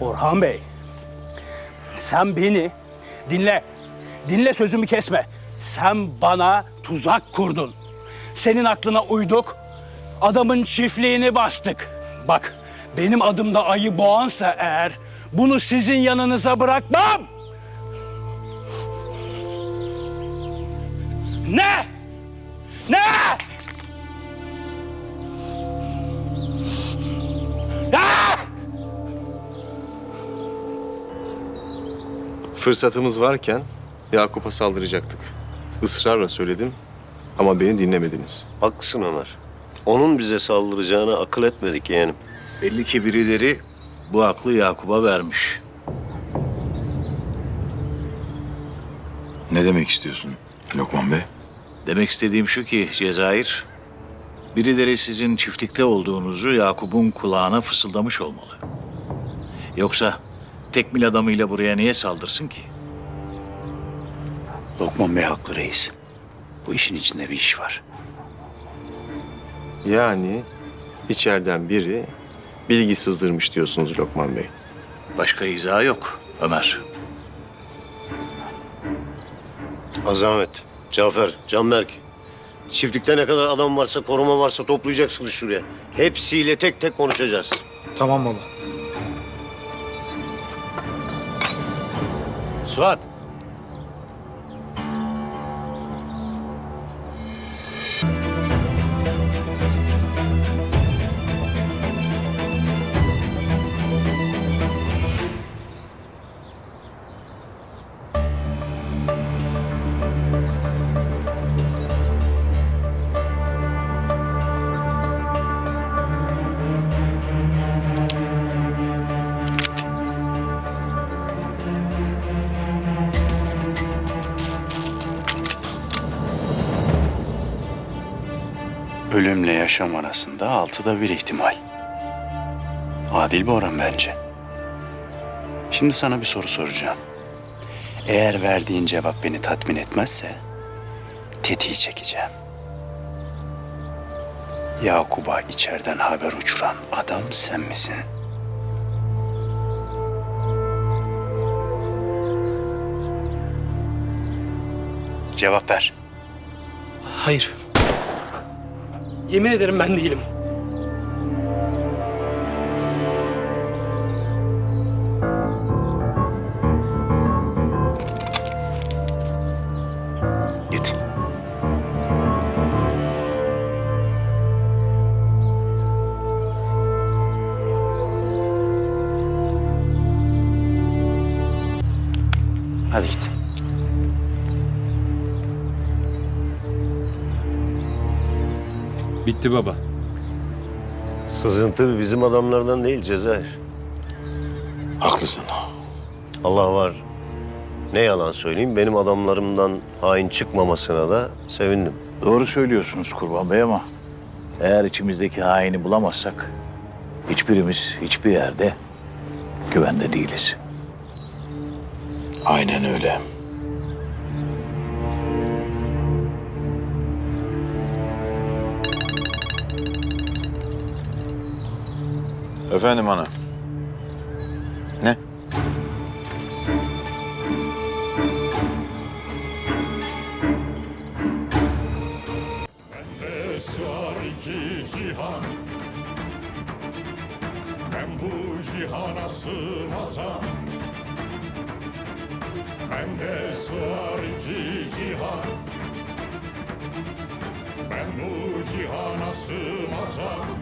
Orhan Bey, sen beni dinle, dinle sözümü kesme. Sen bana tuzak kurdun. Senin aklına uyduk, adamın çiftliğini bastık. Bak, benim adımda ayı boğansa eğer, bunu sizin yanınıza bırakmam. Ne? Fırsatımız varken Yakup'a saldıracaktık. Israrla söyledim ama beni dinlemediniz. Haklısın Ömer. Onun bize saldıracağını akıl etmedik yeğenim. Belli ki birileri bu aklı Yakup'a vermiş. Ne demek istiyorsun Lokman Bey? Demek istediğim şu ki Cezayir, birileri sizin çiftlikte olduğunuzu Yakup'un kulağına fısıldamış olmalı. Yoksa tekmil adamıyla buraya niye saldırsın ki? Lokman Bey haklı reis. Bu işin içinde bir iş var. Yani içeriden biri bilgi sızdırmış diyorsunuz Lokman Bey. Başka izah yok Ömer. Azamet, Cafer, Canberk. Çiftlikte ne kadar adam varsa, koruma varsa toplayacaksınız şuraya. Hepsiyle tek tek konuşacağız. Tamam baba. Suat. Ölümle yaşam arasında altıda bir ihtimal. Adil bir oran bence. Şimdi sana bir soru soracağım. Eğer verdiğin cevap beni tatmin etmezse tetiği çekeceğim. Yakup'a içeriden haber uçuran adam sen misin? Cevap ver. Hayır. Yemin ederim ben değilim. Git. Hadi git. Bitti baba. Sızıntı bizim adamlardan değil Cezayir. Haklısın. Allah var. Ne yalan söyleyeyim, benim adamlarımdan hain çıkmamasına da sevindim. Doğru söylüyorsunuz Kurban Bey ama eğer içimizdeki haini bulamazsak hiçbirimiz hiçbir yerde güvende değiliz. Aynen öyle. Efendim ana. Ne? Sığar iki cihan Ben bu cihana sığmazam Ben de sığar iki cihan Ben bu cihana sığmazam